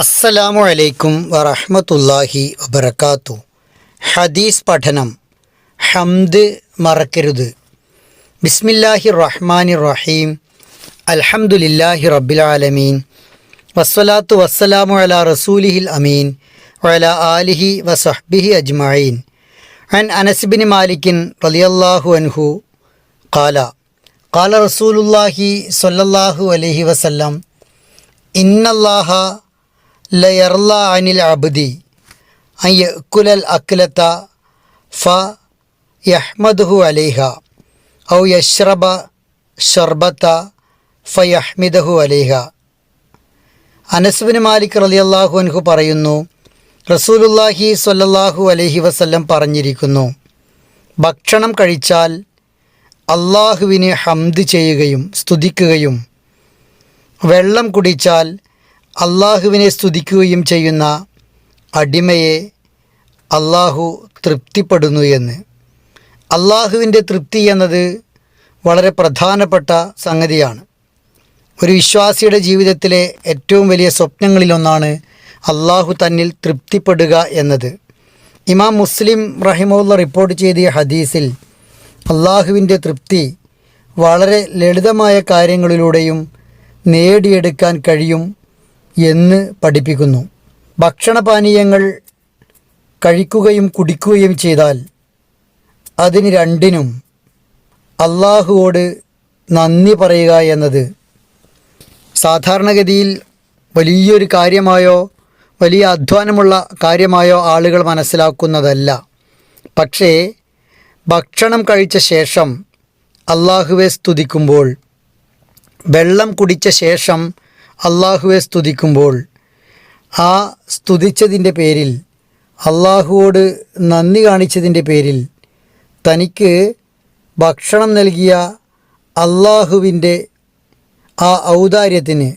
അസ്സലാമു അലൈക്കും വറഹ്മത്തുള്ളാഹി വബർക്കാത്തു ഹദീസ് പഠനം. ഹംദ് മറക്കരുത്. ബിസ്മില്ലാഹി റഹ്മാനി റഹീം അൽഹംദുലില്ലാഹി റബ്ബിൽ ആലമീൻ വസ്സലാത്തു വസ്സലാമു അലാ റസൂലിഹിൽ അമീൻ. വല ആലിഹി വസഹ്ബിഹി അജ്മഈൻ. അൻ അനസ് ബിൻ മാലിക്കിൻ റളിയല്ലാഹു അൻഹു ഖാല ഖാല റസൂലുള്ളാഹി സ്വല്ലല്ലാഹു അലൈഹി വസല്ലം. ഇന്നല്ലാഹ ലയർല അനിൽ അബ്ദി. അയ്യ കുലൽ അക്ലത്ത ഫ യഹ്മദുഹു അലൈഹ. ഔ യശ്രബ ഷർബത്ത ഫ യഹ്മിദഹു അലൈഹ. അനസ്ബിൻ മാലിക് റളിയല്ലാഹു അൻഹു പറയുന്നു റസൂലുല്ലാഹി സ്വല്ലല്ലാഹു അലൈഹി വസല്ലം പറഞ്ഞിരിക്കുന്നു ഭക്ഷണം കഴിച്ചാൽ അള്ളാഹുവിനെ ഹംദ് ചെയ്യുകയും സ്തുതിക്കുകയും വെള്ളം കുടിച്ചാൽ അള്ളാഹുവിനെ സ്തുതിക്കുകയും ചെയ്യുന്ന അടിമയെ അള്ളാഹു തൃപ്തിപ്പെടുന്നു എന്ന്. അള്ളാഹുവിന്റെ തൃപ്തി എന്നത് വളരെ പ്രധാനപ്പെട്ട സംഗതിയാണ്. ഒരു വിശ്വാസിയുടെ ജീവിതത്തിലെ ഏറ്റവും വലിയ സ്വപ്നങ്ങളിലൊന്നാണ് അള്ളാഹു തന്നിൽ തൃപ്തിപ്പെടുക എന്നത്. ഇമാം മുസ്ലിം റഹിമുള്ള റിപ്പോർട്ട് ചെയ്ത ഹദീസിൽ അള്ളാഹുവിന്റെ തൃപ്തി വളരെ ലളിതമായ കാര്യങ്ങളിലൂടെയും നേടിയെടുക്കാൻ കഴിയും എന്ന് പഠിപ്പിക്കുന്നു. ഭക്ഷണപാനീയങ്ങൾ കഴിക്കുകയും കുടിക്കുകയും ചെയ്താൽ അതിന് രണ്ടിനും അള്ളാഹുവോട് നന്ദി പറയുക എന്നത് സാധാരണഗതിയിൽ വലിയൊരു കാര്യമായോ വലിയ അധ്വാനമുള്ള കാര്യമായോ ആളുകൾ മനസ്സിലാക്കുന്നതല്ല. പക്ഷേ ഭക്ഷണം കഴിച്ച ശേഷം അള്ളാഹുവെ സ്തുതിക്കുമ്പോൾ വെള്ളം കുടിച്ച ശേഷം അള്ളാഹുവെ സ്തുതിക്കുമ്പോൾ. ആ സ്തുതിച്ചതിന്റെ പേരിൽ അള്ളാഹുവോട് നന്ദി കാണിച്ചതിന്റെ പേരിൽ തനിക്ക് ഭക്ഷണം നൽകിയ അള്ളാഹുവിന്റെ ആ ഔദാര്യത്തിന്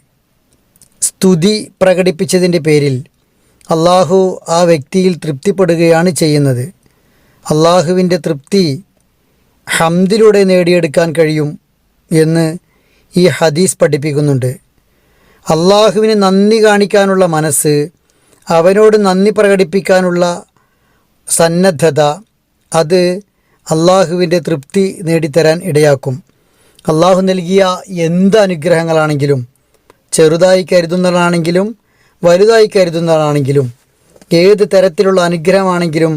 സ്തുതി പ്രകടിപ്പിച്ചതിന്റെ പേരിൽ അള്ളാഹു ആ വ്യക്തിയിൽ തൃപ്തിപ്പെടുകയാണ് ചെയ്യുന്നത്. അള്ളാഹുവിന്റെ തൃപ്തി ഹംദിലൂടെ നേടിയെടുക്കാൻ കഴിയും എന്ന് ഈ ഹദീസ് പഠിപ്പിക്കുന്നുണ്ട്. അള്ളാഹുവിന് നന്ദി കാണിക്കാനുള്ള മനസ്സ് അവനോട് നന്ദി പ്രകടിപ്പിക്കാനുള്ള സന്നദ്ധത അത് അള്ളാഹുവിന്റെ തൃപ്തി നേടിത്തരാൻ ഇടയാക്കും. അള്ളാഹു നൽകിയ എന്ത് അനുഗ്രഹങ്ങളാണെങ്കിലും ചെറുതായി കരുതുന്നതാണെങ്കിലും വലുതായി കരുതുന്നതാണെങ്കിലും ഏത് തരത്തിലുള്ള അനുഗ്രഹമാണെങ്കിലും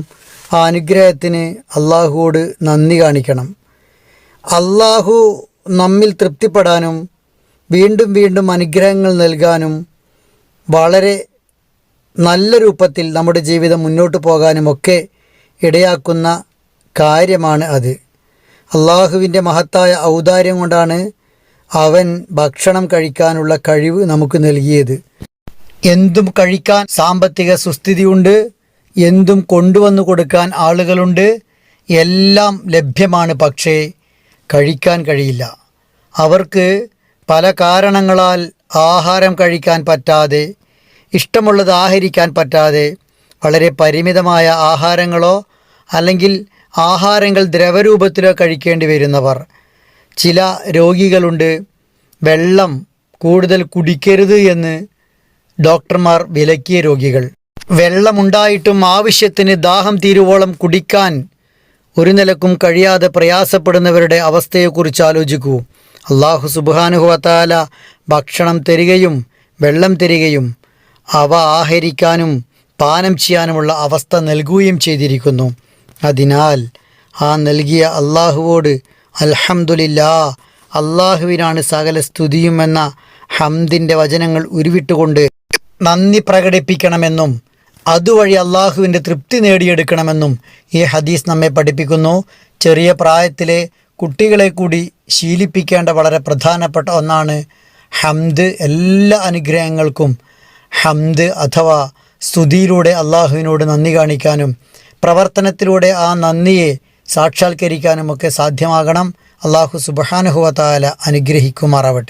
ആ അനുഗ്രഹത്തിന് അള്ളാഹുവോട് നന്ദി കാണിക്കണം. അള്ളാഹു നമ്മിൽ തൃപ്തിപ്പെടാനും വീണ്ടും വീണ്ടും അനുഗ്രഹങ്ങൾ നൽകാനും വളരെ നല്ല രൂപത്തിൽ നമ്മുടെ ജീവിതം മുന്നോട്ട് പോകാനുമൊക്കെ ഇടയാക്കുന്ന കാര്യമാണ് അത്. അള്ളാഹുവിന്റെ മഹത്തായ ഔദാര്യം കൊണ്ടാണ് അവൻ ഭക്ഷണം കഴിക്കാനുള്ള കഴിവ് നമുക്ക് നൽകിയത്. എന്തും കഴിക്കാൻ സാമ്പത്തിക സുസ്ഥിതിയുണ്ട് എന്തും കൊണ്ടുവന്നു കൊടുക്കാൻ ആളുകളുണ്ട് എല്ലാം ലഭ്യമാണ് പക്ഷേ കഴിക്കാൻ കഴിയില്ല. അവർക്ക് പല കാരണങ്ങളാൽ ആഹാരം കഴിക്കാൻ പറ്റാതെ ഇഷ്ടമുള്ളത് ആഹരിക്കാൻ പറ്റാതെ വളരെ പരിമിതമായ ആഹാരങ്ങളോ അല്ലെങ്കിൽ ആഹാരങ്ങൾ ദ്രവരൂപത്തിലോ കഴിക്കേണ്ടി വരുന്നവർ. ചില രോഗികളുണ്ട്. വെള്ളം കൂടുതൽ കുടിക്കരുത് എന്ന് ഡോക്ടർമാർ വിലക്കിയ രോഗികൾ. വെള്ളമുണ്ടായിട്ടും ആവശ്യത്തിന് ദാഹം തീരുവോളം കുടിക്കാൻ ഒരു നിലക്കും കഴിയാതെ പ്രയാസപ്പെടുന്നവരുടെ അവസ്ഥയെക്കുറിച്ച് ആലോചിക്കൂ. അള്ളാഹു സുബാനുഹുവത്താല ഭക്ഷണം തരികയും വെള്ളം തരികയും അവ ആഹരിക്കാനും പാനം ചെയ്യാനുമുള്ള അവസ്ഥ നൽകുകയും ചെയ്തിരിക്കുന്നു. അതിനാൽ ആ നൽകിയ അള്ളാഹുവോട് അൽഹംദുലില്ലാ അള്ളാഹുവിനാണ് സകല സ്തുതിയുമെന്ന ഹംദിന്റെ വചനങ്ങൾ ഉരുവിട്ടുകൊണ്ട് നന്ദി പ്രകടിപ്പിക്കണമെന്നും അതുവഴി അള്ളാഹുവിന്റെ തൃപ്തി നേടിയെടുക്കണമെന്നും ഈ ഹദീസ് നമ്മെ പഠിപ്പിക്കുന്നു. ചെറിയ പ്രായത്തിലെ കുട്ടികളെ കൂടി ശീലിപ്പിക്കേണ്ട വളരെ പ്രധാനപ്പെട്ട ഒന്നാണ് ഹംദ്. എല്ലാ അനുഗ്രഹങ്ങൾക്കും ഹംദ് അഥവാ സ്തുതിയിലൂടെ അള്ളാഹുവിനോട് നന്ദി കാണിക്കാനും പ്രവർത്തനത്തിലൂടെ ആ നന്ദിയെ സാക്ഷാത്കരിക്കാനുമൊക്കെ സാധ്യമാകണം. അള്ളാഹു സുബഹാനുഹുവത്താല അനുഗ്രഹിക്കുമാറാവട്ടെ.